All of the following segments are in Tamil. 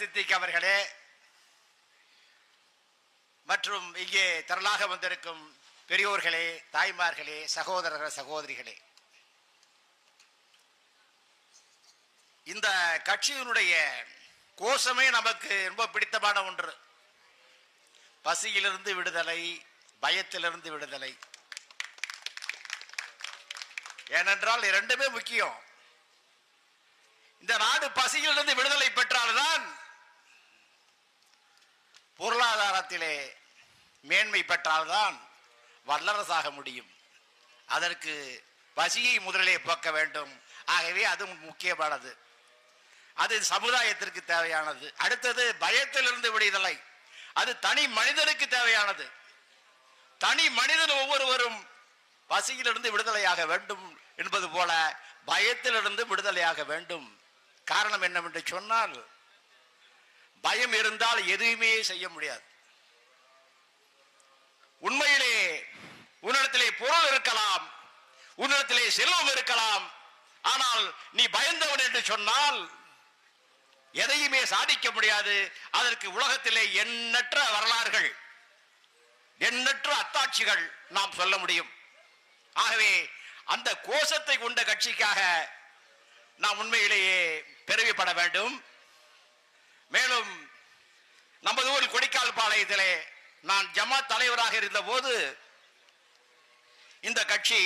சித்திக் அவர்களே மற்றும் இங்கே திரளாக வந்திருக்கும் பெரியோர்களே தாய்மார்களே சகோதரர்கள் சகோதரிகளே. இந்த கட்சியினுடைய கோஷமே நமக்கு ரொம்ப பிடித்தமான ஒன்று. பசியிலிருந்து விடுதலை பயத்திலிருந்து விடுதலை. ஏனென்றால் இரண்டுமே முக்கியம். இந்த நாடு பசியிலிருந்து விடுதலை பெற்றால்தான் பொருளாதாரத்திலே மேன்மை பெற்றால்தான் வல்லரசாக முடியும். அதற்கு பசியை முதலிலே போக்க வேண்டும். ஆகவே அது முக்கியமானது. அது சமுதாயத்திற்கு தேவையானது. அடுத்தது பயத்திலிருந்து விடுதலை. அது தனி மனிதனுக்கு தேவையானது. தனி மனிதன் ஒவ்வொருவரும் பசியிலிருந்து விடுதலையாக வேண்டும் என்பது போல பயத்திலிருந்து விடுதலையாக வேண்டும். காரணம் என்னவென்று சொன்னால் பயம் இருந்தால் எதுவுமே செய்ய முடியாது உண்மையிலே உன்னிடத்திலே பொருள் இருக்கலாம் உன்னிடத்திலே செல்வம் இருக்கலாம். ஆனால் நீ பயந்தவன் என்று சொன்னால் எதையுமே சாதிக்க முடியாது. அதற்கு உலகத்திலே எண்ணற்ற வரலாறுகள் எண்ணற்ற அத்தாட்சிகள் நாம் சொல்ல முடியும். ஆகவே அந்த கோஷத்தை கொண்ட கட்சிக்காக நாம் உண்மையிலேயே பெருமைப்பட வேண்டும். மேலும் நமது ஊர் கொடிக்கால் பாளையத்திலே நான் ஜமாத் தலைவராக இருந்த போது இந்த கட்சி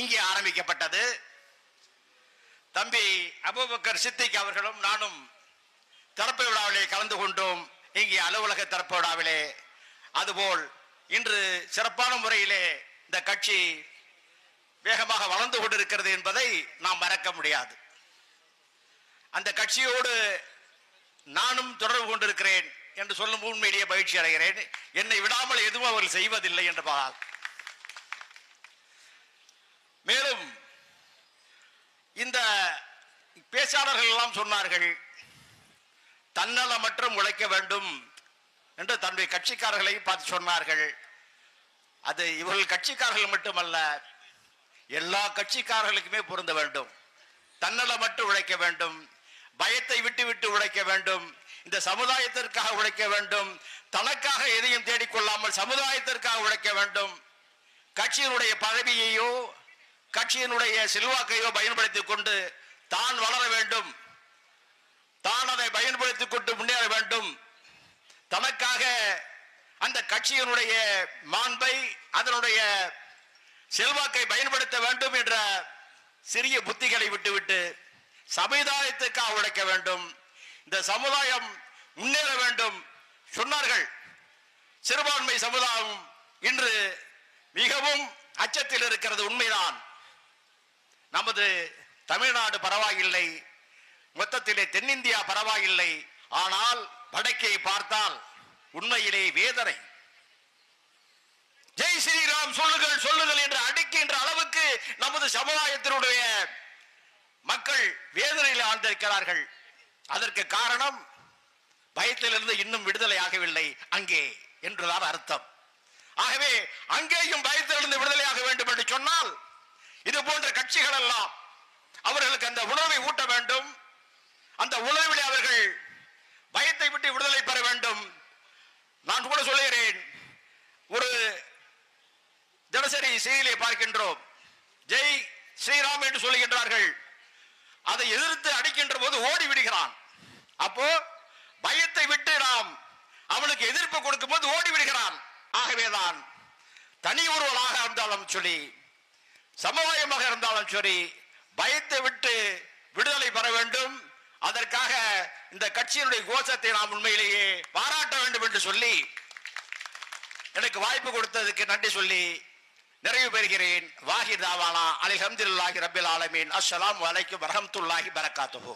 இங்கே ஆரம்பிக்கப்பட்டது. தம்பி அபுபக்கர் சித்திக் அவர்களும் நானும் திறப்பு விழாவிலே கலந்து கொண்டோம். இங்கே அலுவலக திறப்பு விழாவிலே. அதுபோல் இன்று சிறப்பான முறையிலே இந்த கட்சி வேகமாக வளர்ந்து கொண்டிருக்கிறது என்பதை நாம் மறக்க முடியாது. அந்த கட்சியோடு நானும் தொடர்பு கொண்டிருக்கிறேன் என்று சொல்லும் உண்மையிலேயே பயிற்சி அடைகிறேன். என்னை விடாமல் எதுவும் அவர்கள் செய்வதில்லை என்று பார் மேலும் இந்த பேச்சாளர்கள் எல்லாம் சொன்னார்கள் தன்னலமற்றம் உழைக்க வேண்டும் என்று தன்னுடைய கட்சிக்காரர்களையும் பார்த்து சொன்னார்கள். அது இவர்கள் கட்சிக்காரர்கள் மட்டுமல்ல எல்லா கட்சிக்காரர்களுக்குமே பொருந்த வேண்டும். தன்னலமற்று உழைக்க வேண்டும் பயத்தை விட்டு விட்டு உழைக்க வேண்டும் இந்த சமுதாயத்திற்காக உழைக்க வேண்டும் தனக்காக எதையும் தேடிக்கொள்ளாமல் சமுதாயத்திற்காக உழைக்க வேண்டும். கட்சியினுடைய பதவியையோ கட்சியினுடைய செல்வாக்கையோ பயன்படுத்திக் கொண்டு தான் வளர வேண்டும். தான் அதை பயன்படுத்திக் கொண்டு முன்னேற வேண்டும். தனக்காக அந்த கட்சியினுடைய மாண்பை அதனுடைய செல்வாக்கை பயன்படுத்த வேண்டும் என்ற சிறிய புத்திகளை விட்டுவிட்டு சமுதாயத்துக்காக உழைக்க வேண்டும். இந்த சமுதாயம் முன்னேற வேண்டும் சொன்னார்கள். சிறுபான்மை சமுதாயம் இன்று மிகவும் அச்சத்தில் இருக்கிறது உண்மைதான். நமது தமிழ்நாடு பரவாயில்லை மொத்தத்திலே தென்னிந்தியா பரவாயில்லை ஆனால் வடக்கே பார்த்தால் உண்மையிலே வேதனை. ஜெய் ஸ்ரீராம் சொல்லுங்கள் சொல்லுங்கள் என்று அடிக்கின்ற அளவுக்கு நமது சமுதாயத்தினுடைய மக்கள் வேதனையில் ஆழ்ந்திருக்கிறார்கள். அதற்கு காரணம் பயத்திலிருந்து இன்னும் விடுதலை ஆகவில்லை அங்கே என்றுதான் அர்த்தம். ஆகவே அங்கேயும் பயத்திலிருந்து விடுதலையாக வேண்டும் என்று சொன்னால் இது போன்ற கட்சிகள் எல்லாம் அவர்களுக்கு அந்த உணவை ஊட்ட வேண்டும். அந்த உணவில் அவர்கள் பயத்தை விட்டு விடுதலை பெற வேண்டும். நான் கூட சொல்லுகிறேன் ஒரு தினசரி செய்தியிலே பார்க்கின்றோம் ஜெய் ஸ்ரீராம் என்று சொல்லுகின்றார்கள். அதை எதிர்த்து அடிக்கின்ற போது ஓடி விடுகிறான். அப்போ பயத்தை விட்டு நாம் அவனுக்கு எதிர்ப்பு கொடுக்கும் போது ஓடி விடுகிறான். ஆகவேதான் தனி ஒருவனாக இருந்தாலும் சொல்லி சமுதாயமாக இருந்தாலும் சரி பயத்தை விட்டு விடுதலை பெற வேண்டும். அதற்காக இந்த கட்சியினுடைய கோஷத்தை நாம் உண்மையிலேயே பாராட்ட வேண்டும் என்று சொல்லி எனக்கு வாய்ப்பு கொடுத்ததுக்கு நன்றி சொல்லி நிறைவு பெறுகிறேன். வாஹிர் தாவானா அலிஹம்துல்லாஹி ரபில் ஆலமீன். அஸ்லாம் வலைக்கும் வரஹமத்துல்லாஹி பரக்காத்துஹு.